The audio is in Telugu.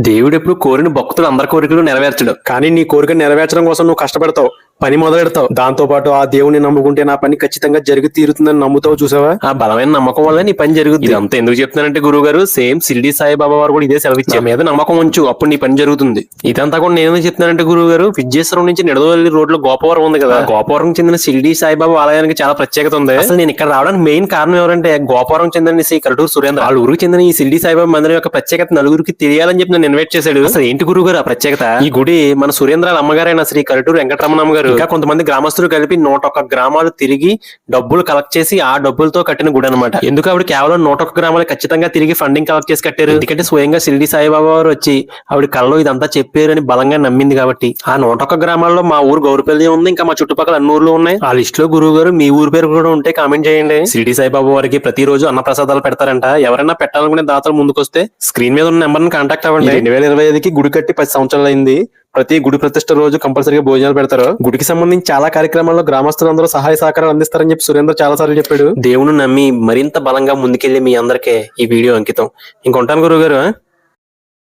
దేవుడు ఎప్పుడు కోరిన భక్తులు అందరి కోరికలు నెరవేర్చడు. కానీ నీ కోరిక నెరవేర్చడం కోసం నువ్వు కష్టపడతావు. పని మొదలెడతావు. దాంతో పాటు ఆ దేవుని నమ్ముకుంటే నా పని ఖచ్చితంగా జరిగి తీరుతుందని నమ్ముతావు చూసావా? ఆ బలమైన నమ్మకం వల్ల నీ పని జరుగుతుంది ఇదంతా ఎందుకు చెప్తున్నానంటే గురువు గారు సేమ్ సిల్డి సాయిబాబా వారు కూడా ఇదే సెలవు ఇచ్చారు మీద నమ్మకం ఉంచు అప్పుడు నీ పని జరుగుతుంది. ఇదంతా కూడా నేను చెప్తున్నానంటే గురువు గారు విద్యేశ్వరం నుంచి నిడదవల్లి రోడ్లో గోపవరం ఉంది కదా. గోపవరం చెందిన సిల్డి సాయిబాబా ఆలయానికి చాలా ప్రత్యేకత ఉంది. అసలు నేను ఇక్కడ రావడానికి మెయిన్ కారణం ఎవరంటే గోపవరం చెందిన శ్రీ కరటూరు సురేంద్ర. వాళ్ళ ఊరికి చెందిన ఈ సిల్డి సాయిబాబా మందిరం యొక్క ప్రత్యేకత నలుగురికి తెలియాలని చెప్పి నన్ను ఇన్వైట్ చేశాడు. అసలు ఏంటి గురువు గారు ఆ ప్రత్యేకత? ఈ గుడి మన సురేంద్రాల అమ్మగారైన శ్రీ కరటూరు వెంకటరమణమ్మ గారు ఇంకా కొంతమంది గ్రామస్తులు కలిపి నూట ఒక్క గ్రామాలు తిరిగి డబ్బులు కలెక్ట్ చేసి ఆ డబ్బులతో కట్టిన గుడి అనమాట ఎందుకు ఆవిడ కేవలం నూట ఒక్క గ్రామాలు ఖచ్చితంగా తిరిగి ఫండింగ్ కలెక్ట్ చేసి కట్టారు? ఎందుకంటే స్వయంగా షిరిడి సాయిబాబా వారు వచ్చి ఆవిడ కళ్ళలో ఇదంతా చెప్పారని బలంగా నమ్మింది కాబట్టి. ఆ నూట ఒక్క గ్రామాల్లో మా ఊరు గౌరపల్లి ఉంది ఇంకా మా చుట్టుపక్కల అన్ని ఊర్లు ఉన్నాయి. ఆ లిస్ట్లో గురువు గారు మీ ఊరి పేరు కూడా ఉంటే కామెంట్ చేయండి. షిరిడి సాయిబాబా వారికి ప్రతిరోజు అన్న ప్రసాదాలు పెడతారంట. ఎవరైనా పెట్టాలనుకునే దాతలు ముందుకు వస్తే స్క్రీన్ మీద ఉన్న నెంబర్ కాంటాక్ట్ అవ్వండి. రెండు వేల ఇరవై ఐదుకి గుడి కట్టి పది సంవత్సరాలు అయింది. ప్రతి గుడి ప్రతిష్ట రోజు కంపల్సరీగా భోజనాలు పెడతారు. గుడికి సంబంధించి చాలా కార్యక్రమాల్లో గ్రామస్తులందరూ సహాయ సహకారాలు అందిస్తారని చెప్పి సురేంద్ర చాలా సార్లు చెప్పాడు. దేవుని నమ్మి మరింత బలంగా ముందుకెళ్ళి మీ అందరికీ ఈ వీడియో అంకితం. ఇంకొంటాను గురువు గారు